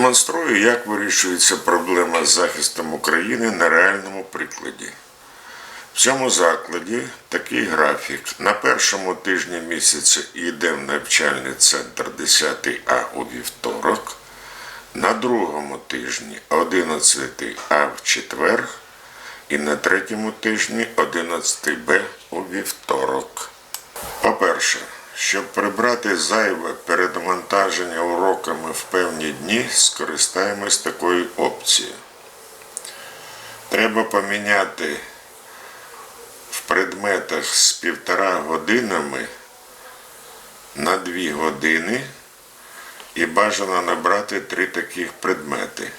Демонструю, як вирішується проблема з захистом України на реальному прикладі. В цьому закладі такий графік. На першому тижні місяця йде в навчальний центр 10 А у вівторок, на другому тижні 11 А в четвер і на третьому тижні 11 Б у вівторок. По-перше, щоб прибрати зайве передвантаження уроками в певні дні, скористаємось такою опцією. Треба поміняти в предметах з півтора годинами на дві години і бажано набрати три таких предмети.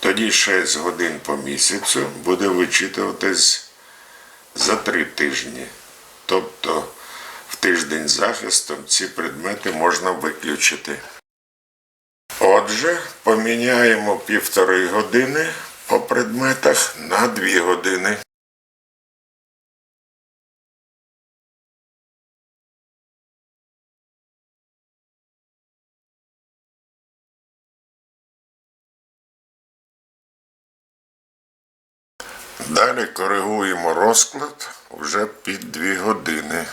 Тоді 6 годин по місяцю буде вичитуватись за три тижні. Тобто тиждень захистом ці предмети можна виключити. Отже, поміняємо півтори години по предметах на дві години. Далі коригуємо розклад вже під дві години.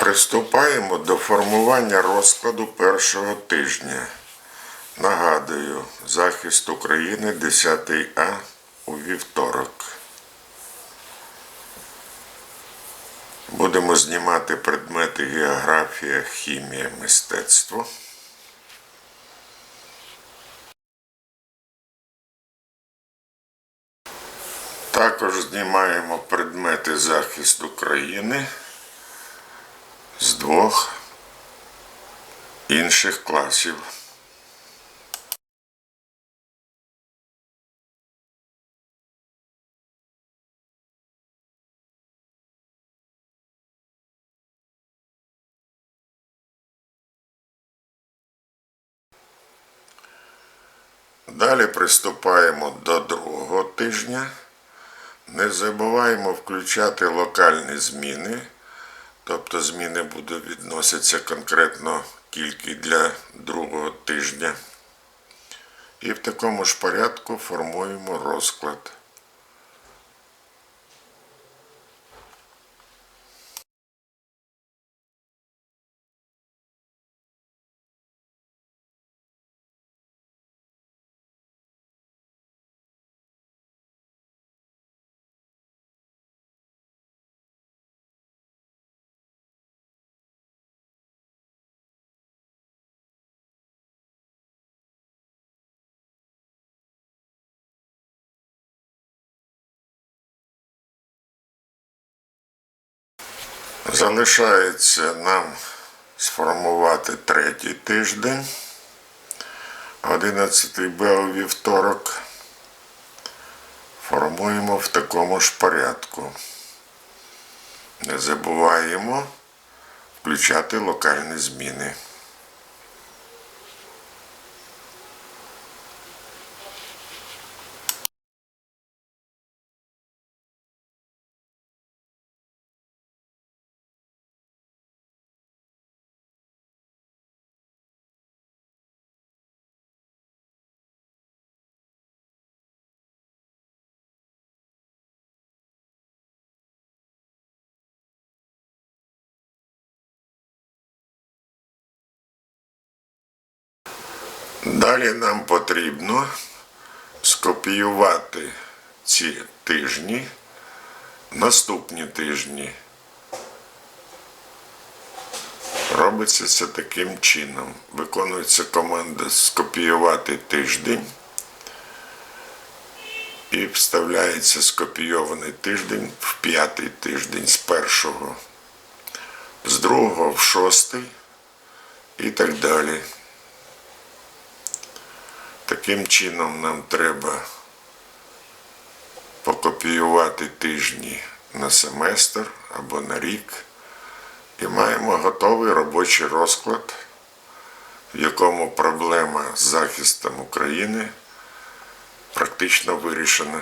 Приступаємо до формування розкладу першого тижня. Нагадую, захист України 10 А у вівторок. Будемо знімати предмети географія, хімія, мистецтво. Також знімаємо предмети захисту країни з двох інших класів. Далі приступаємо до другого тижня. Не забуваємо включати локальні зміни, тобто зміни будуть відноситися конкретно тільки для другого тижня. І в такому ж порядку формуємо розклад. Залишається нам сформувати третій тиждень, 11 Б вівторок. Формуємо в такому ж порядку. Не забуваємо включати локальні зміни. Далі нам потрібно скопіювати ці тижні, наступні тижні. Робиться це таким чином. Виконується команда скопіювати тиждень і вставляється скопійований тиждень в п'ятий тиждень з першого, з другого в шостий і так далі. Таким чином нам треба покопіювати тижні на семестр або на рік і маємо готовий робочий розклад в якому проблема з захистом України практично вирішена.